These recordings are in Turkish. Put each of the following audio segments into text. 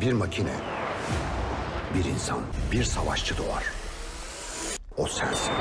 Bir makine, bir insan, bir savaşçı doğar. O sensin.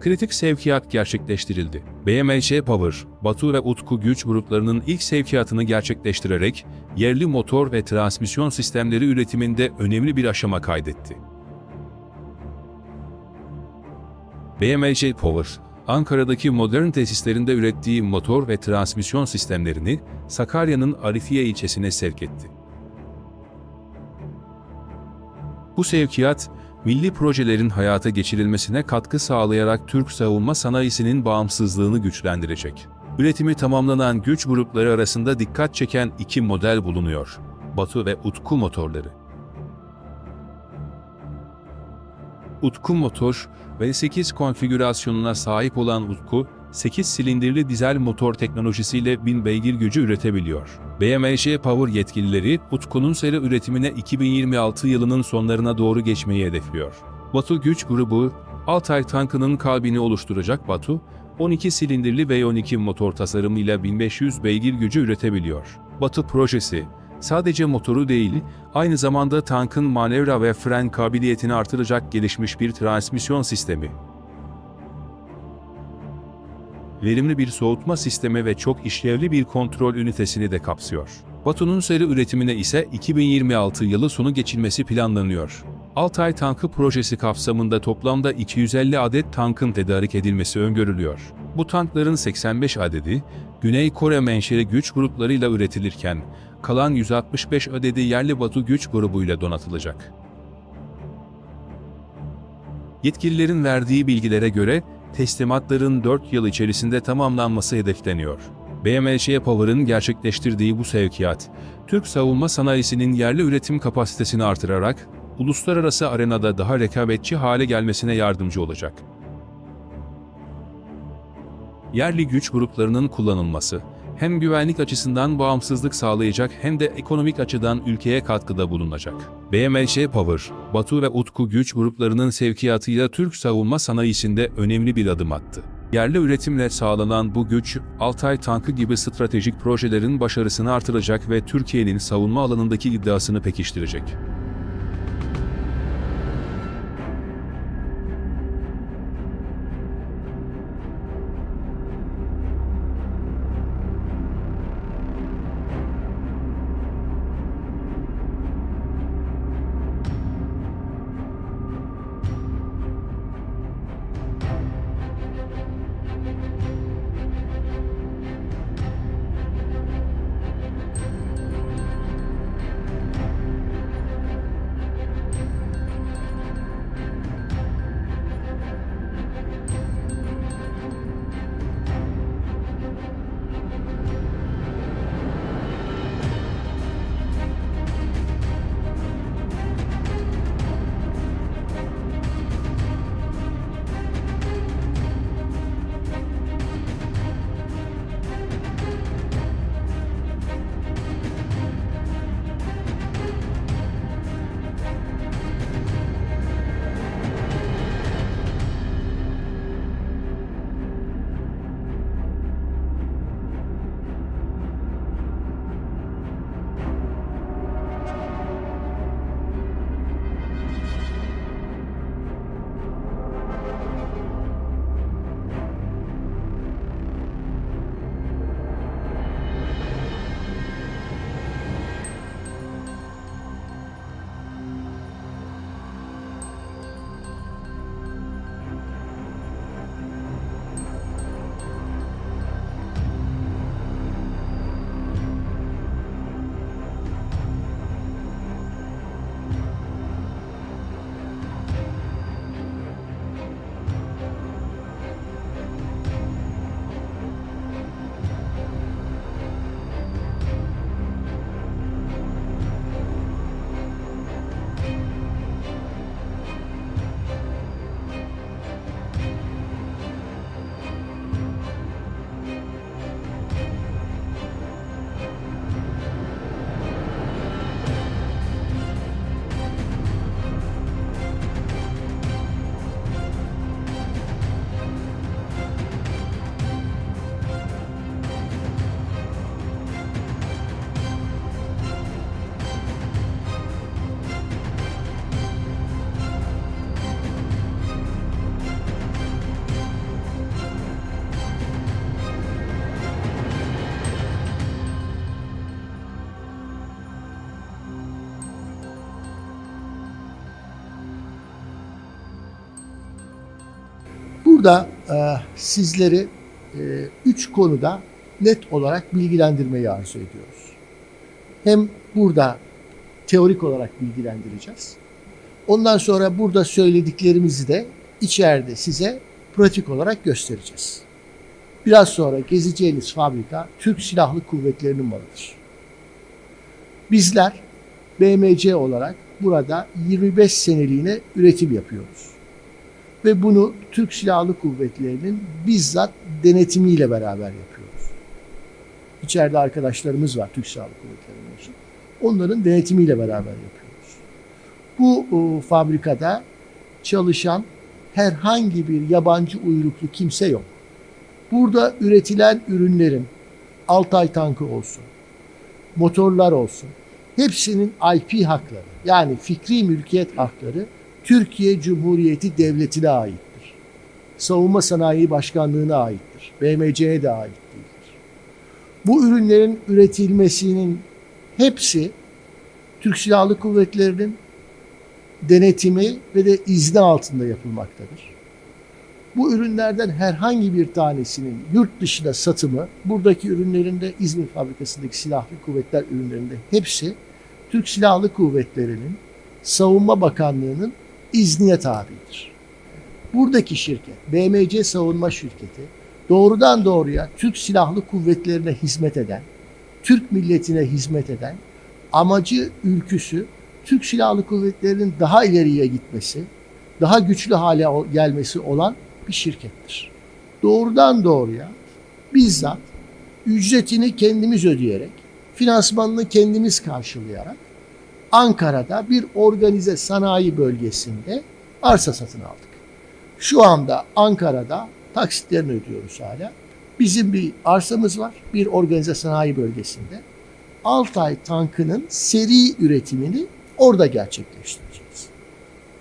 Kritik sevkiyat gerçekleştirildi. BMC Power, Batu ve Utku güç gruplarının ilk sevkiyatını gerçekleştirerek yerli motor ve transmisyon sistemleri üretiminde önemli bir aşama kaydetti. BMC Power, Ankara'daki modern tesislerinde ürettiği motor ve transmisyon sistemlerini Sakarya'nın Arifiye ilçesine sevk etti. Bu sevkiyat, milli projelerin hayata geçirilmesine katkı sağlayarak Türk savunma sanayisinin bağımsızlığını güçlendirecek. Üretimi tamamlanan güç grupları arasında dikkat çeken iki model bulunuyor. Batu ve Utku motorları. Utku motor, V8 konfigürasyonuna sahip olan Utku, 8 silindirli dizel motor teknolojisiyle 1000 beygir gücü üretebiliyor. BMC Power yetkilileri, Utku'nun seri üretimine 2026 yılının sonlarına doğru geçmeyi hedefliyor. Batu güç grubu, Altay tankının kalbini oluşturacak Batu, 12 silindirli V12 motor tasarımıyla 1500 beygir gücü üretebiliyor. Batu projesi, sadece motoru değil, aynı zamanda tankın manevra ve fren kabiliyetini artıracak gelişmiş bir transmisyon sistemi. Verimli bir soğutma sistemi ve çok işlevli bir kontrol ünitesini de kapsıyor. Batu'nun seri üretimine ise 2026 yılı sonu geçilmesi planlanıyor. Altay tankı projesi kapsamında toplamda 250 adet tankın tedarik edilmesi öngörülüyor. Bu tankların 85 adedi, Güney Kore menşeli güç gruplarıyla üretilirken, kalan 165 adedi yerli Batu güç grubuyla donatılacak. Yetkililerin verdiği bilgilere göre teslimatların 4 yıl içerisinde tamamlanması hedefleniyor. BMC Power'ın gerçekleştirdiği bu sevkiyat, Türk savunma sanayisinin yerli üretim kapasitesini artırarak uluslararası arenada daha rekabetçi hale gelmesine yardımcı olacak. Yerli güç gruplarının kullanılması, hem güvenlik açısından bağımsızlık sağlayacak hem de ekonomik açıdan ülkeye katkıda bulunacak. BMC Power, Batu ve Utku güç gruplarının sevkiyatıyla Türk savunma sanayisinde önemli bir adım attı. Yerli üretimle sağlanan bu güç, Altay tankı gibi stratejik projelerin başarısını artıracak ve Türkiye'nin savunma alanındaki iddiasını pekiştirecek. Burada e, sizleri e, üç konuda net olarak bilgilendirmeyi arzu ediyoruz. Hem burada teorik olarak bilgilendireceğiz. Ondan sonra burada söylediklerimizi de içeride size pratik olarak göstereceğiz. Biraz sonra gezeceğiniz fabrika Türk Silahlı Kuvvetleri'nin malıdır. Bizler BMC olarak burada 25 seneliğine üretim yapıyoruz. Ve bunu Türk Silahlı Kuvvetleri'nin bizzat denetimiyle beraber yapıyoruz. İçeride arkadaşlarımız var Türk Silahlı Kuvvetleri'nin için. Onların denetimiyle beraber yapıyoruz. Bu o, fabrikada çalışan herhangi bir yabancı uyruklu kimse yok. Burada üretilen ürünlerin Altay tankı olsun, motorlar olsun, hepsinin IP hakları yani fikri mülkiyet hakları Türkiye Cumhuriyeti Devleti'ne aittir. Savunma Sanayi Başkanlığı'na aittir. BMC'ye de ait değildir. Bu ürünlerin üretilmesinin hepsi Türk Silahlı Kuvvetleri'nin denetimi ve de izni altında yapılmaktadır. Bu ürünlerden herhangi bir tanesinin yurt dışına satımı, buradaki ürünlerin de İzmir fabrikasındaki silahlı kuvvetler ürünlerinde hepsi Türk Silahlı Kuvvetleri'nin Savunma Bakanlığı'nın iznine tabidir. Buradaki şirket, BMC Savunma Şirketi, doğrudan doğruya Türk Silahlı Kuvvetlerine hizmet eden, Türk milletine hizmet eden, amacı, ülküsü Türk Silahlı Kuvvetleri'nin daha ileriye gitmesi, daha güçlü hale gelmesi olan bir şirkettir. Doğrudan doğruya bizzat ücretini kendimiz ödeyerek, finansmanını kendimiz karşılayarak Ankara'da bir organize sanayi bölgesinde arsa satın aldık. Şu anda Ankara'da taksitlerini ödüyoruz hala. Bizim bir arsamız var bir organize sanayi bölgesinde. Altay tankının seri üretimini orada gerçekleştireceğiz.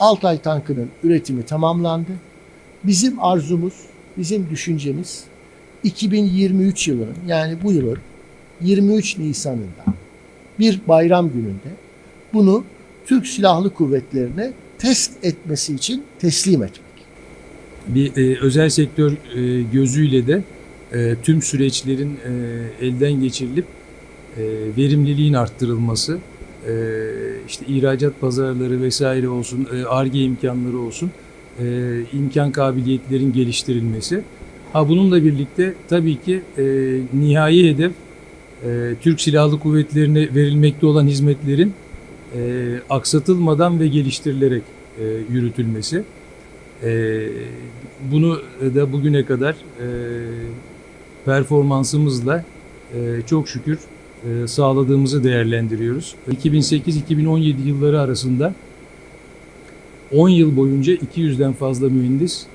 Altay tankının üretimi tamamlandı. Bizim arzumuz, bizim düşüncemiz 2023 yılının yani bu yılın 23 Nisan'ında bir bayram gününde bunu Türk Silahlı Kuvvetlerine test etmesi için teslim etmek. bir e, özel sektör e, gözüyle de e, tüm süreçlerin e, elden geçirilip e, verimliliğin arttırılması, e, işte ihracat pazarları vesaire olsun, e, ARGE imkanları olsun, e, imkan kabiliyetlerin geliştirilmesi. Ha bununla birlikte tabii ki e, nihai hedef e, Türk Silahlı Kuvvetleri'ne verilmekte olan hizmetlerin e, aksatılmadan ve geliştirilerek e, yürütülmesi. E, bunu da bugüne kadar e, performansımızla e, çok şükür e, sağladığımızı değerlendiriyoruz. 2008-2017 yılları arasında 10 yıl boyunca 200'den fazla mühendis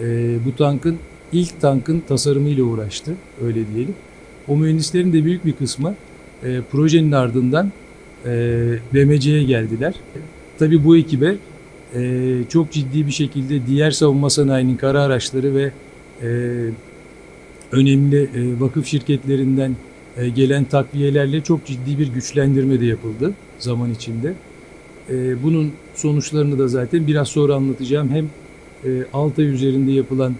e, bu tankın ilk tankın tasarımıyla uğraştı öyle diyelim. O mühendislerin de büyük bir kısmı e, projenin ardından BMC'ye geldiler. Tabii bu ekibe e, çok ciddi bir şekilde diğer savunma sanayinin kara araçları ve e, önemli e, vakıf şirketlerinden e, gelen takviyelerle çok ciddi bir güçlendirme de yapıldı zaman içinde. E, bunun sonuçlarını da zaten biraz sonra anlatacağım. Hem e, Altay üzerinde yapılan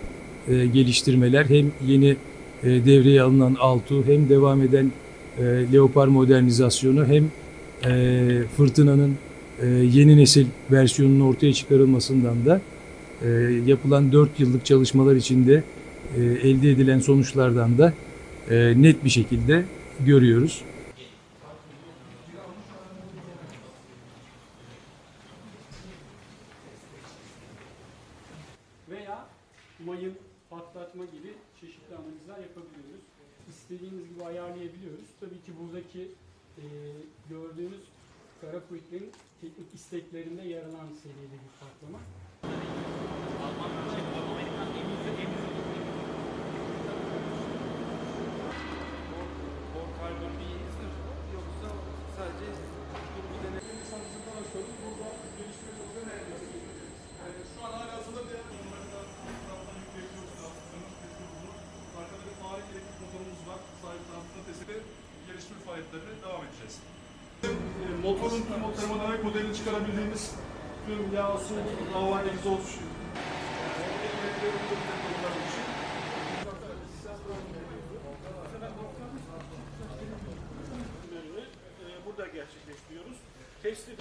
e, geliştirmeler hem yeni e, devreye alınan Altu hem devam eden e, Leopard modernizasyonu hem e, Fırtına'nın e, yeni nesil versiyonunun ortaya çıkarılmasından da e, yapılan 4 yıllık çalışmalar içinde e, elde edilen sonuçlardan da e, net bir şekilde görüyoruz. veya mayın patlatma gibi çeşitli analizler yapabiliyoruz. İstediğimiz gibi ayarlayabiliyoruz. Tabii ki buradaki e, gördüğünüz kara kuvvetlerin teknik isteklerinde yer alan seride bir patlama. geliştirme motorun o termodinamik modelini çıkarabildiğimiz tüm yağ, su, hava, egzoz burada gerçekleştiriyoruz. Testi